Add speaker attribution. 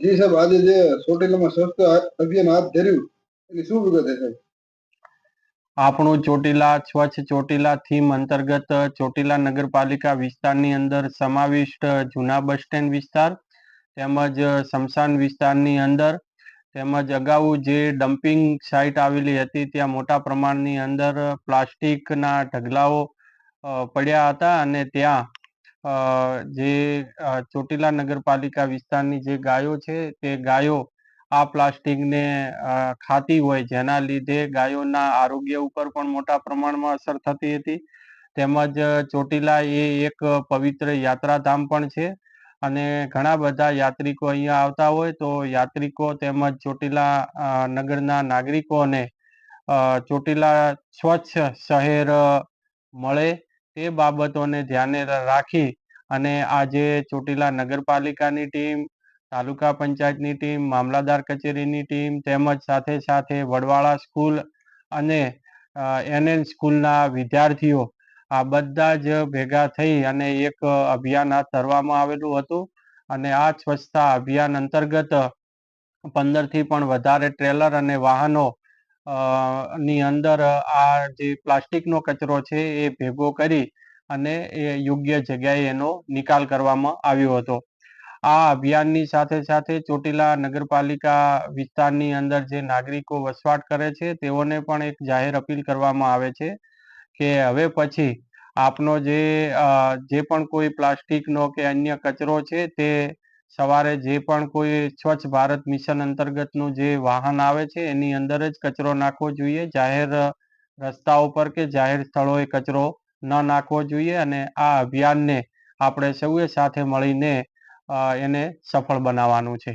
Speaker 1: જી સાહેબ, આજે જે ચોટીલામાં સ્વચ્છતા અભિયાન હાથ ધર્યું, એની શું વિગત છે
Speaker 2: આપણું ચોટીલા, સ્વચ્છ ચોટીલા થીમ અંતર્ગત ચોટીલા નગરપાલિકા વિસ્તારની અંદર સમાવિષ્ટ જૂના બસ સ્ટેન્ડ વિસ્તાર, તેમજ સ્મશાન વિસ્તારની અંદર, તેમજ અગાઉ જે ડમ્પિંગ સાઇટ આવેલી હતી, ત્યાં મોટા પ્રમાણની અંદર પ્લાસ્ટિકના ઢગલાઓ પડ્યા હતા અને ત્યાં જે ચોટીલા નગરપાલિકા વિસ્તારની જે ગાયો છે, તે ગાયો આ પ્લાસ્ટિકને ખાતી હોય, જેના લીધે ગાયોના આરોગ્ય ઉપર પણ મોટા પ્રમાણમાં અસર થતી હતી. તેમજ ચોટીલા એ એક પવિત્ર યાત્રાધામ પણ છે અને ઘણા બધા યાત્રિકો અહીંયા આવતા હોય તો યાત્રિકો તેમજ ચોટીલા નગરના નાગરિકોને ચોટીલા સ્વચ્છ શહેર મળે તે બાબતોને ધ્યાને રાખી અને આજે ચોટીલા નગરપાલિકાની ટીમ, તાલુકા પંચાયતની ટીમ મામલાદાર કચેરીની ટીમ તેમજ સાથે સાથે વડવાળા સ્કૂલ અને એનએન સ્કૂલના વિદ્યાર્થીઓ આ બધા જ ભેગા થઈ અને એક અભિયાન હાથ ધરવામાં આવેલું હતું. અને આ સ્વચ્છતા અભિયાન અંતર્ગત પંદરથી પણ વધારે ટ્રેલર અને વાહનો ની અંદર આ જે પ્લાસ્ટિકનો કચરો છે એ ભેગો કરી અને એ યોગ્ય જગ્યાએ એનો નિકાલ કરવામાં આવ્યો હતો. આ અભિયાનની સાથે સાથે ચોટીલા નગરપાલિકા વિસ્તારની અંદર જે નાગરિકો વસવાટ કરે છે, તેઓને પણ એક જાહેર અપીલ કરવામાં આવે છે કે હવે પછી આપનો જે જે પણ કોઈ પ્લાસ્ટિકનો કે અન્ય કચરો છે તે સવારે જે પણ કોઈ સ્વચ્છ ભારત મિશન અંતર્ગતનું જે વાહન આવે છે એની અંદર જ કચરો નાખવો જોઈએ. જાહેર રસ્તાઓ પર કે જાહેર સ્થળોએ કચરો ન નાખવો જોઈએ અને આ અભિયાનને આપણે સૌએ સાથે મળીને એને સફળ બનાવવાનું છે.